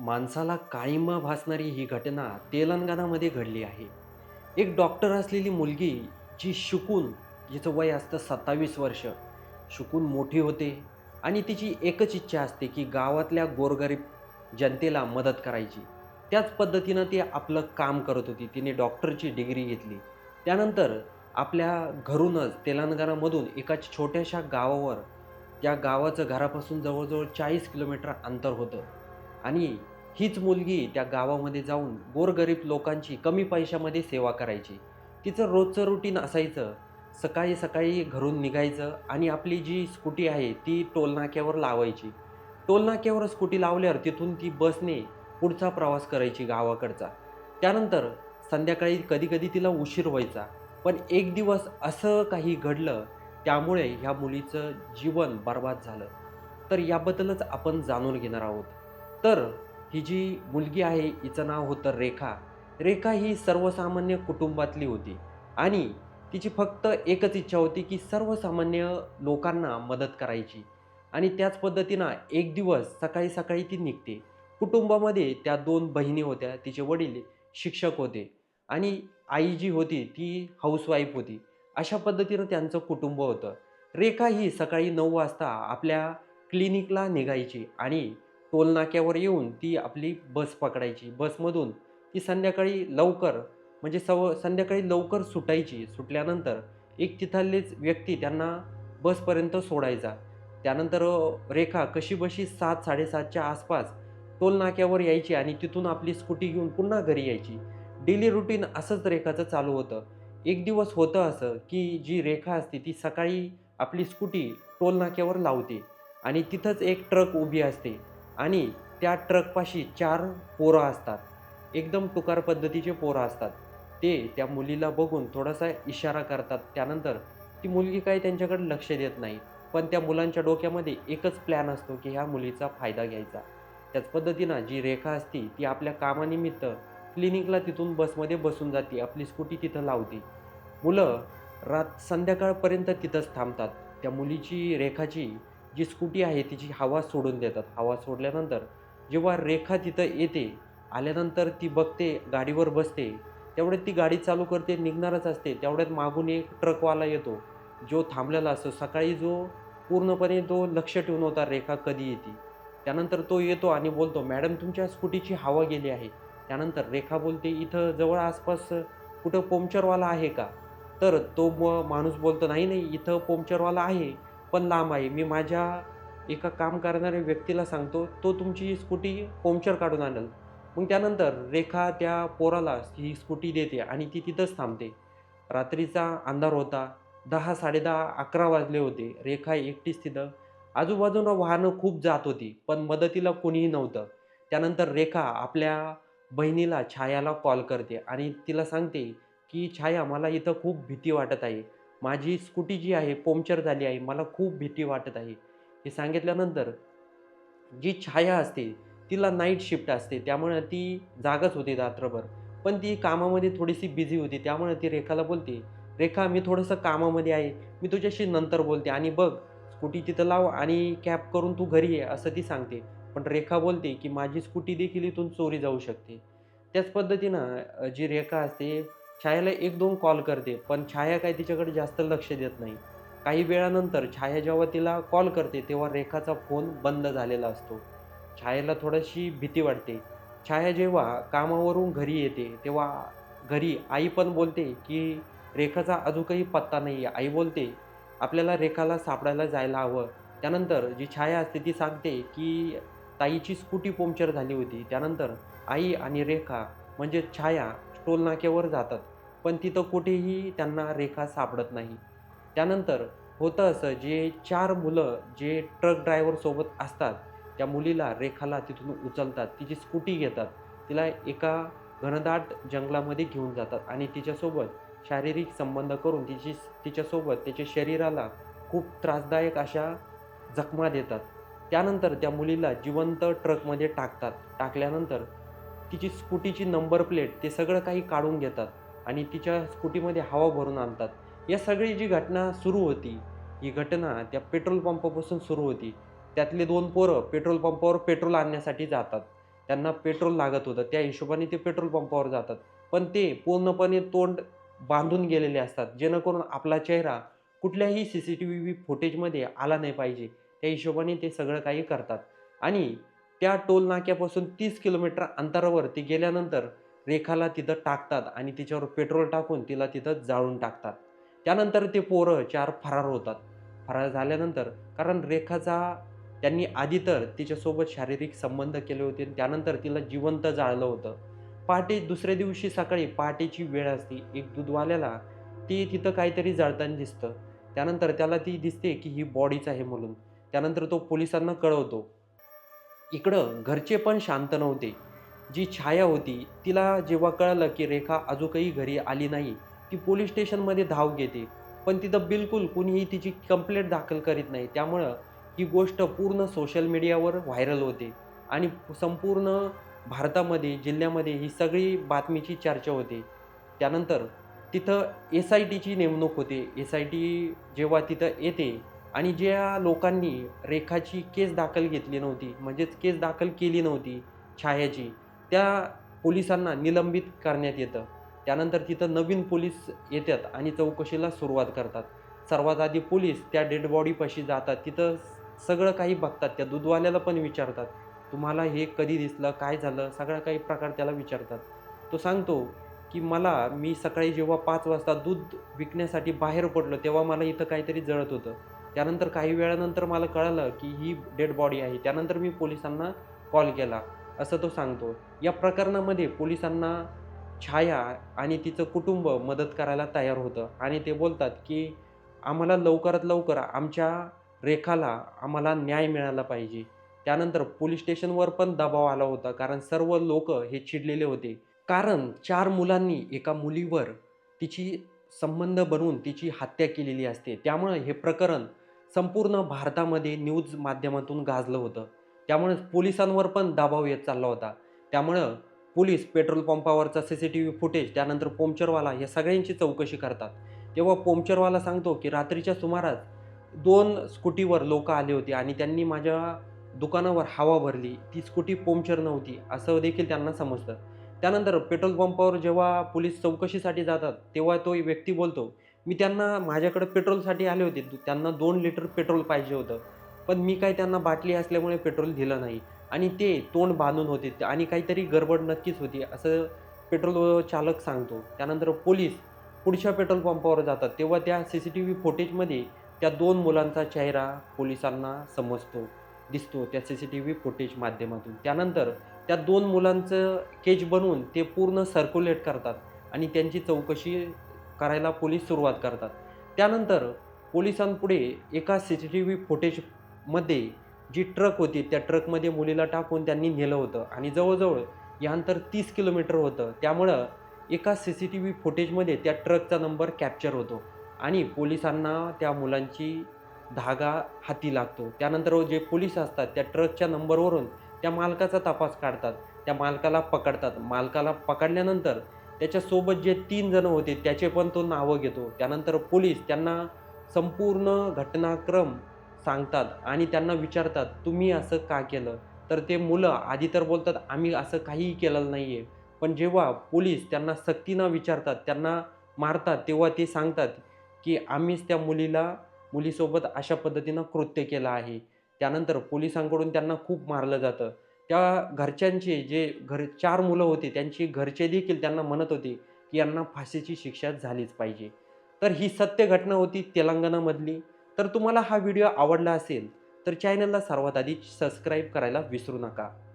माणसाला काळिंबा भासणारी ही घटना तेलंगणामध्ये घडली आहे. एक डॉक्टर असलेली मुलगी जी शिकून जिचं वय असतं सत्तावीस वर्ष शिकून मोठी होते आणि तिची एकच इच्छा असते की गावातल्या गोरगरीब जनतेला मदत करायची. त्याच पद्धतीनं ती आपलं काम करत होती. तिने डॉक्टरची डिग्री घेतली. त्यानंतर आपल्या घरूनच तेलंगणामधून एका छोट्याशा गावावर त्या गावाचं घरापासून जवळजवळ चाळीस किलोमीटर अंतर होतं. आणि हीच मुलगी त्या गावामध्ये जाऊन गोरगरीब लोकांची कमी पैशामध्ये सेवा करायची. तिचं रोजचं रुटीन असायचं. सकाळी सकाळी घरून निघायचं आणि आपली जी स्कूटी आहे ती टोलनाक्यावर लावायची. टोलनाक्यावर स्कूटी लावल्यावर तिथून ती बसने पुढचा प्रवास करायची गावाकडचा. त्यानंतर संध्याकाळी कधीकधी तिला उशीर व्हायचा. पण एक दिवस असं काही घडलं त्यामुळे ह्या मुलीचं जीवन बर्बाद झालं. तर याबद्दलच आपण जाणून घेणार आहोत. तर ही जी मुलगी आहे हिचं नाव होतं रेखा. रेखा ही सर्वसामान्य कुटुंबातली होती आणि तिची फक्त एकच इच्छा होती की सर्वसामान्य लोकांना मदत करायची. आणि त्याच पद्धतीनं एक दिवस सकाळी सकाळी ती निघते. कुटुंबामध्ये त्या दोन बहिणी होत्या तिचे वडील शिक्षक होते आणि आई जी होती ती हाऊसवाईफ होती. अशा पद्धतीनं त्यांचं कुटुंब होतं. रेखा ही सकाळी नऊ वाजता आपल्या क्लिनिकला निघायची आणि टोलनाक्यावर येऊन ती आपली बस पकडायची. बसमधून ती संध्याकाळी लवकर म्हणजे सव संध्याकाळी लवकर सुटायची. सुटल्यानंतर एक तिथलेच व्यक्ती त्यांना बसपर्यंत सोडायचा. त्यानंतर रेखा कशी बशी सात साडेसातच्या आसपास टोलनाक्यावर यायची आणि तिथून आपली स्कूटी घेऊन पुन्हा घरी यायची. डेली रुटीन असंच रेखाचं चालू होतं. एक दिवस होतं असं की जी रेखा असते ती सकाळी आपली स्कूटी टोलनाक्यावर लावते आणि तिथंच एक ट्रक उभी असते. आणि त्या ट्रकपाशी चार पोरं असतात. एकदम तुकार पद्धतीचे पोरं असतात. ते त्या मुलीला बघून थोडासा इशारा करतात. त्यानंतर ती मुलगी काही त्यांच्याकडे लक्ष देत नाही. पण त्या मुलांच्या डोक्यामध्ये एकच प्लॅन असतो की ह्या मुलीचा फायदा घ्यायचा. त्याच पद्धतीनं जी रेखा असती ती आपल्या कामानिमित्त क्लिनिकला तिथून बसमध्ये बसून जाते. आपली स्कूटी तिथं लावते. मुलं रात संध्याकाळपर्यंत तिथंच थांबतात. त्या मुलीची रेखाची जी स्कूटी आहे तिची हवा सोडून देतात. हवा सोडल्यानंतर जेव्हा रेखा तिथं येते आल्यानंतर ती बघते गाडीवर बसते. तेवढ्यात ती गाडी चालू करते निघणारच असते. तेवढ्यात मागून एक ट्रकवाला येतो. जो थांबलेला असतो. सकाळी जो पूर्णपणे तो लक्ष ठेवून होता रेखा कधी येते. त्यानंतर तो येतो आणि बोलतो मॅडम तुमच्या स्कूटीची हवा गेली आहे. त्यानंतर रेखा बोलते इथं जवळ आसपास कुठं पोमचरवाला आहे का? तर तो म माणूस बोलतो नाही नाही इथं पोमचरवाला आहे. पण लांब आहे. मी माझ्या एका काम करणाऱ्या व्यक्तीला सांगतो तो तुमची स्कूटी पंक्चर काढून आणेल. मग त्यानंतर रेखा त्या पोराला ही स्कूटी देते आणि ती तिथंच थांबते. रात्रीचा अंधार होता. दहा साडेदहा अकरा वाजले होते. रेखा एकटीच तिथं. आजूबाजूनं वाहनं खूप जात होती पण मदतीला कोणीही नव्हतं. त्यानंतर रेखा आपल्या बहिणीला छायाला कॉल करते आणि तिला सांगते की छाया मला इथं खूप भीती वाटत आहे. माझी स्कूटी जी आहे पोमचर झाली आहे मला खूप भीती वाटत आहे. हे सांगितल्यानंतर जी छाया असते तिला नाईट शिफ्ट असते त्यामुळे ती जागच होती रात्रभर. पण ती कामामध्ये थोडीशी बिझी होती त्यामुळे ती रेखाला बोलते रेखा मी थोडंसं कामामध्ये आहे मी तुझ्याशी नंतर बोलते आणि बघ स्कूटी तिथं लाव आणि कॅब करून तू घरी ये असं ती सांगते. पण रेखा बोलते की माझी स्कूटी देखील इथून चोरी जाऊ शकते. त्याच पद्धतीनं जी रेखा असते छायाला एक दोन कॉल करते पण छाया काय तिच्याकडे जास्त लक्ष देत नाही. काही वेळानंतर छाया जेव्हा तिला कॉल करते तेव्हा रेखाचा फोन बंद झालेला असतो. छायाला थोडीशी भीती वाटते. छाया जेव्हा कामावरून घरी येते तेव्हा घरी आई पण बोलते की रेखाचा अजून काही पत्ता नाही आहे आई बोलते आपल्याला रेखाला सापडायला जायला हवं. त्यानंतर जी छाया असते ती सांगते की ताईची स्कूटी पंक्चर झाली होती. त्यानंतर आई आणि रेखा म्हणजे छाया टोल नाक्यावर जातात. पण तिथं कुठेही त्यांना रेखा सापडत नाही. त्यानंतर होतं असं जे चार मुलं जे ट्रक ड्रायव्हरसोबत असतात त्या मुलीला रेखाला तिथून उचलतात. तिची स्कूटी घेतात. तिला एका घनदाट जंगलामध्ये घेऊन जातात आणि तिच्यासोबत शारीरिक संबंध करून तिची तिच्यासोबत त्याच्या शरीराला खूप त्रासदायक अशा जखमा देतात. त्यानंतर त्या मुलीला जिवंत ट्रकमध्ये टाकतात. टाकल्यानंतर तिची स्कूटीची नंबर प्लेट ते सगळं काही काढून घेतात. आणि तिच्या स्कूटीमध्ये हवा भरून आणतात. या सगळी जी घटना सुरू होती ही घटना त्या पेट्रोल पंपापासून सुरू होती. त्यातले दोन पोरं पेट्रोल पंपावर पेट्रोल आणण्यासाठी जातात. त्यांना पेट्रोल लागत होतं. त्या हिशोबाने ते पेट्रोल पंपावर जातात. पण ते पूर्णपणे तोंड बांधून गेलेले असतात. जेणेकरून आपला चेहरा कुठल्याही सी सी टी व्ही फुटेजमध्ये आला नाही पाहिजे. त्या हिशोबाने ते सगळं काही करतात. आणि त्या टोल नाक्यापासून तीस किलोमीटर अंतरावर ते गेल्यानंतर रेखाला तिथं टाकतात आणि तिच्यावर पेट्रोल टाकून तिला तिथं जाळून टाकतात. त्यानंतर ते पोरं चार फरार होतात. फरार झाल्यानंतर कारण रेखाचा त्यांनी आधी तर तिच्यासोबत शारीरिक संबंध केले होते त्यानंतर तिला जिवंत जाळलं होतं. पहाटे दुसऱ्या दिवशी सकाळी पहाटेची वेळ असते. एक दूधवाल्याला ती तिथं काहीतरी जळताना दिसतं. त्यानंतर त्याला ती दिसते की ही बॉडीच आहे म्हणून. त्यानंतर तो पोलिसांना कळवतो. इकडं घरचे पण शांत नव्हते. जी छाया होती तिला जेव्हा कळलं की रेखा अजूनही घरी आली नाही ती पोलीस स्टेशनमध्ये धाव घेते. पण तिथं बिलकुल कुणीही तिची कंप्लेंट दाखल करीत नाही. त्यामुळं ही गोष्ट पूर्ण सोशल मीडियावर व्हायरल होते. आणि संपूर्ण भारतामध्ये जिल्ह्यामध्ये ही सगळी बातमीची चर्चा होते. त्यानंतर तिथं एस आय टीची नेमणूक होते. एस आय टी जेव्हा तिथं येते आणि ज्या लोकांनी रेखाची केस दाखल घेतली नव्हती म्हणजेच केस दाखल केली नव्हती छायाची त्या पोलिसांना निलंबित करण्यात येतं. त्यानंतर तिथं नवीन पोलीस येतात आणि चौकशीला सुरुवात करतात. सर्वात आधी पोलीस त्या डेड बॉडीपाशी जातात. तिथं सगळं काही बघतात. त्या दूधवाल्याला पण विचारतात. तुम्हाला हे कधी दिसलं? काय झालं? सगळा काही प्रकार त्याला विचारतात. तो सांगतो की मला मी सकाळी जेव्हा पाच वाजता दूध विकण्यासाठी बाहेर पडलो तेव्हा मला इथं काहीतरी जळत होतं. त्यानंतर काही वेळानंतर मला कळालं की ही डेड बॉडी आहे. त्यानंतर मी पोलिसांना कॉल केला. असं तो सांगतो. या प्रकरणामध्ये पोलिसांना छाया आणि तिचं कुटुंब मदत करायला तयार होतं. आणि ते बोलतात की आम्हाला लवकरात लवकर आमच्या रेखाला आम्हाला न्याय मिळाला पाहिजे. त्यानंतर पोलीस स्टेशनवर पण दबाव आला होता कारण सर्व लोक हे चिडलेले होते. कारण चार मुलांनी एका मुलीवर तिची संबंध बनवून तिची हत्या केलेली असते. त्यामुळं हे प्रकरण संपूर्ण भारतामध्ये न्यूज माध्यमातून गाजलं होतं. त्यामुळे पोलिसांवर पण दबाव येत चालला होता. त्यामुळं police petrol पंपावरचा C C T V footage त्यानंतर पोमचरवाला या सगळ्यांची चौकशी करतात. तेव्हा पोमचरवाला सांगतो की रात्रीच्या सुमारास दोन स्कूटीवर लोक आले होते आणि त्यांनी माझ्या दुकानावर हवा भरली. ती स्कूटी पोमचर नव्हती असं देखील त्यांना समजतं. त्यानंतर पेट्रोल पंपावर जेव्हा पोलीस चौकशीसाठी जातात तेव्हा तो व्यक्ती बोलतो मी त्यांना माझ्याकडे पेट्रोलसाठी आले होते. त्यांना दोन लिटर पेट्रोल पाहिजे होतं. पण मी काय त्यांना बाटली असल्यामुळे पेट्रोल दिलं नाही. आणि ते तोंड बांधून होते. आणि काहीतरी गडबड नक्कीच होती असं पेट्रोल चालक सांगतो. त्यानंतर पोलीस पुढच्या पेट्रोल पंपावर जातात. तेव्हा त्या सी सी टी व्ही फुटेजमध्ये त्या दोन मुलांचा चेहरा पोलिसांना समजतो दिसतो त्या C C T V footage माध्यमातून. त्यानंतर त्या दोन मुलांचं केज बनवून ते पूर्ण सर्क्युलेट करतात आणि त्यांची चौकशी करायला पोलीस सुरुवात करतात. त्यानंतर पोलिसांपुढे एका C C T V footage मध्ये जी ट्रक होती त्या ट्रकमध्ये मुलीला टाकून त्यांनी नेलं होतं. आणि जवळजवळ हे अंतर तीस किलोमीटर होतं. त्यामुळं एका सी सी टी व्ही फुटेजमध्ये त्या ट्रकचा नंबर कॅप्चर होतो. आणि पोलिसांना त्या मुलांची धागा हाती लागतो. त्यानंतर जे पोलीस असतात त्या ट्रकच्या नंबरवरून त्या मालकाचा तपास काढतात. त्या मालकाला पकडतात. मालकाला पकडल्यानंतर त्याच्यासोबत जे तीन जण होते त्याचे पण तो नावं घेतो. त्यानंतर पोलीस त्यांना संपूर्ण घटनाक्रम सांगतात आणि त्यांना विचारतात तुम्ही असं का केलं? तर ते मुलं आधी तर बोलतात आम्ही असं काहीही केलेलं नाही आहे पण जेव्हा पोलीस त्यांना सक्तीनं विचारतात त्यांना मारतात तेव्हा ते सांगतात की आम्हीच त्या मुलीला मुलीसोबत अशा पद्धतीनं कृत्य केलं आहे. त्यानंतर पोलिसांकडून त्यांना खूप मारलं जातं. त्या घरच्यांचे जे घर चार मुलं होते त्यांची घरचे देखील त्यांना म्हणत होते की यांना फाशीची शिक्षा झालीच पाहिजे. तर ही सत्य घटना होती तेलंगणामधली. तर तुम्हाला हा व्हिडिओ आवडला असेल तर चॅनलला सर्वात आधी सबस्क्राईब करायला विसरू नका.